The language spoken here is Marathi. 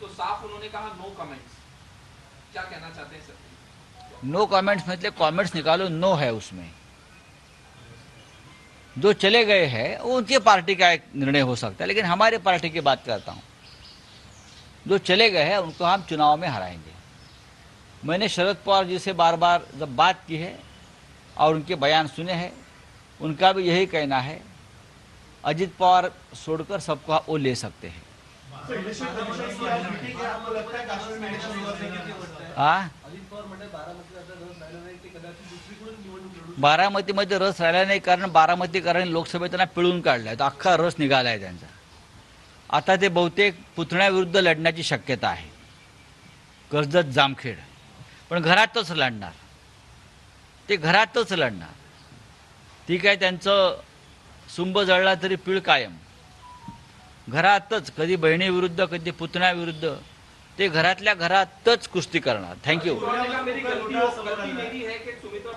तो साफ़ उन्होंने कहा नो कमेंट्स क्या कहना चाहते हैं, सर? नो कमेंट्स मतलब कमेंट्स निकालो नो है उसमें। जो चले गए हैं वो उनकी पार्टी का एक निर्णय हो सकता है, लेकिन हमारे पार्टी की बात करता हूँ। जो चले गए हैं, उनको हम चुनाव में हराएँगे। मैंने शरद पवार जी से बार बार जब बात की है, और उनके बयान सुने हैं, उनका भी यही कहना है, अजित पवार छोड़कर सबको वो ले सकते हैं। बारामतीमध्ये रस राहिला नाही कारण बारामतीकरांनी लोकसभेत त्यांना पिळून काढलाय तो अख्खा रस निघालाय त्यांचा. आता ते बहुतेक पुतण्याविरुद्ध लढण्याची शक्यता आहे. कर्जत जामखेड. पण घरातच लढणार. ते घरातच लढणार. ठीक आहे त्यांचं सुंब जळला तरी पीळ कायम. घरातच कधी बहिणीविरुद्ध कधी पुतण्याविरुद्ध ते घरातल्या घरातच कुस्ती करणार. थँक्यू